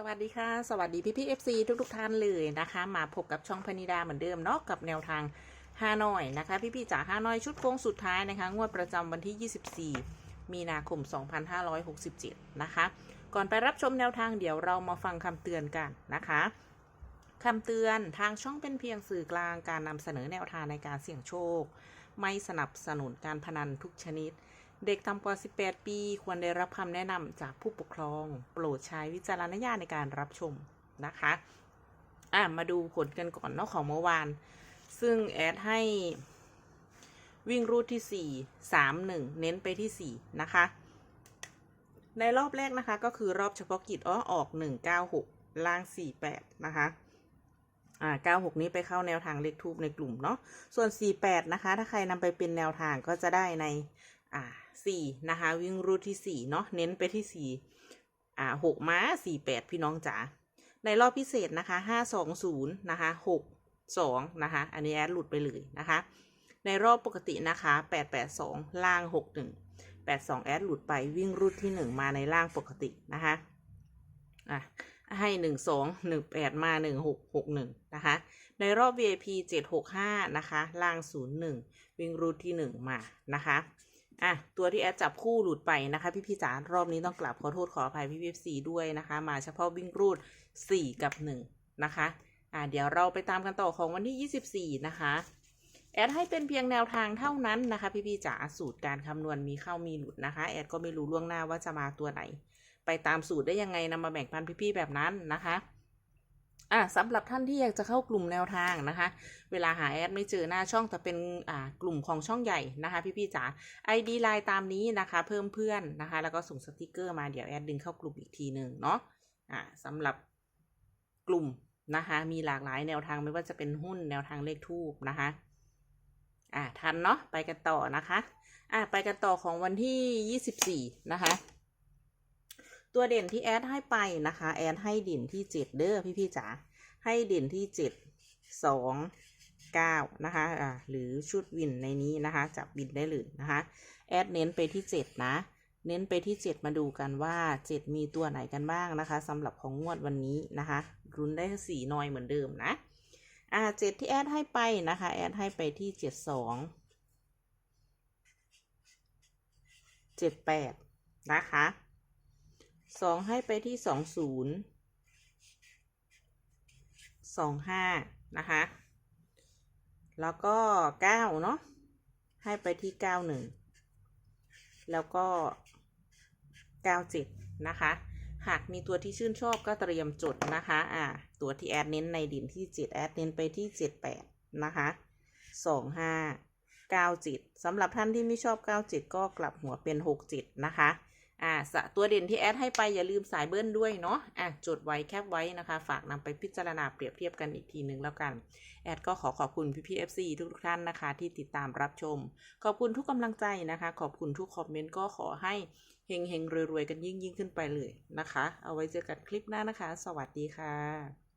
สวัสดีค่ะ สวัสดีพี่พี่เอฟซีทุกทุกท่านเลยนะคะ มาพบกับช่องพนิดาเหมือนเดิมเนาะกับแนวทางฮานอยนะคะ พี่พี่จ๋าฮานอยชุดโค้งสุดท้ายนะคะ งวดประจำวันที่ 24 มีนาคม 2567 นะคะ ก่อนไปรับชมแนวทางเดี๋ยวเรามาฟังคำเตือนกันนะคะคำเตือนทางช่องเป็นเพียงสื่อกลางการนำเสนอแนวทางในการเสี่ยงโชค ไม่สนับสนุนการพนันทุกชนิด เด็กต่ำกว่า 18 ปี ควรได้รับคำแนะนำจากผู้ปกครอง โปรดใช้วิจารณญาณในการรับชมนะคะ อะ มาดูผลกันก่อนเนาะของเมื่อวาน ซึ่งแอดให้วิ่งรูทที่ 4 3 1 เน้นไปที่ 4 นะคะ ในรอบแรกนะคะ ก็คือรอบเฉพาะกิจอ้อออก 196 ล่าง 48 นะคะอ่า96 นี้ไปเข้าแนวทางเลขทูบในกลุ่มเนาะ ส่วน 48 นะคะ ถ้าใครนำไปเป็นแนวทางก็จะได้ใน อ่าสี่นะคะ วิ่งรูทที่สี่เนาะเน้นไปที่สี่อ่าหกม้าสี่แปดพี่น้องจ๋าในรอบพิเศษนะคะห้าสองศูนย์นะคะหกสองนะคะ อันนี้แอดหลุดไปเลยนะคะ ในรอบปกตินะคะแปดแปดสองล่างหกหนึ่งแปดสองแอดหลุดไปวิ่งรูทที่หนึ่งมาในล่างปกตินะคะอะให้หนึ่งสองหนึ่งแปดมาหนึ่งหกหกหนึ่งนะคะในรอบ VIP 765 นะคะ ล่าง 01 วิ่งรูทที่ 1 มานะคะ อะตัวที่แอดจับคู่หลุดไปนะคะ พี่พี่จ๋ารอบนี้ต้องกลับขอโทษขออภัยพี่พี่ซีด้วยนะคะ มาเฉพาะวิ่งรูด4กับ1นะคะอะเดี๋ยวเราไปตามกันต่อของวันที่24นะคะแอดให้เป็นเพียงแนวทางเท่านั้นนะคะ พี่พี่จ๋าสูตรการคำนวณมีเข้ามีหลุดนะคะ แอดก็ไม่รู้ล่วงหน้าว่าจะมาตัวไหน ไปตามสูตรได้ยังไงนำมาแบ่งปันพี่ๆแบบนั้นนะคะ อะสำหรับท่านที่อยากจะเข้ากลุ่มแนวทางนะคะ เวลาหาแอดไม่เจอหน้าช่องแต่เป็นอ่ากลุ่มของช่องใหญ่นะคะพี่ๆจ๋า ID ไลน์ตามนี้นะคะ เพิ่มเพื่อนนะคะ แล้วก็ส่งสติกเกอร์มาเดี๋ยวแอดดึงเข้ากลุ่มอีกทีหนึ่งเนาะอ่าสำหรับกลุ่มนะคะ มีหลากหลายแนวทางไม่ว่าจะเป็นหุ้นแนวทางเลขทูบนะคะอ่าทันเนาะไปกันต่อนะคะอ่าไปกันต่อของวันที่ 24 นะคะ ตัวเด่นที่แอดให้ไปนะคะ แอดให้เด่นที่7เด้อพี่ๆจ๋าให้เด่นที่7 2 9นะคะอ่าหรือชุดวินในนี้นะคะ จับวินได้เลยนะคะ แอดเน้นไปที่7นะ เน้นไปที่7มาดูกันว่า7มีตัวไหนกันบ้างนะคะสำหรับของงวดวันนี้นะคะรุนได้สี่นอยเหมือนเดิมนะอ่า7ที่แอดให้ไปนะคะ แอดให้ไปที่72 78นะคะ สองให้ไปที่สองศูนย์สองห้านะคะ แล้วก็เก้าเนาะ ให้ไปที่เก้าหนึ่ง แล้วก็เก้าเจ็ดนะคะ หากมีตัวที่ชื่นชอบก็เตรียมจดนะคะ อ่า ตัวที่แอดเน้นในดินที่เจ็ดแอดเน้นไปที่เจ็ดแปดนะคะสองห้าเก้าเจ็ดสำหรับท่านที่ไม่ชอบเก้าเจ็ดก็กลับหัวเป็นหกเจ็ดนะคะ อ่าสตัวเด่นที่แอดให้ไปอย่าลืมสายเบิ้ลด้วยเนาะอะจดไว้แคปไว้นะคะ ฝากนำไปพิจารณาเปรียบเทียบกันอีกทีหนึ่งแล้วกัน แอดก็ขอขอบคุณพี่พีเอฟซีทุกท่านนะคะ ที่ติดตามรับชม ขอบคุณทุกกำลังใจนะคะ ขอบคุณทุกคอมเมนต์ก็ขอให้เฮงเฮงรวยๆ กันยิ่งยิ่งขึ้นไปเลยนะคะ เอาไว้เจอกันคลิปหน้านะคะ สวัสดีค่ะ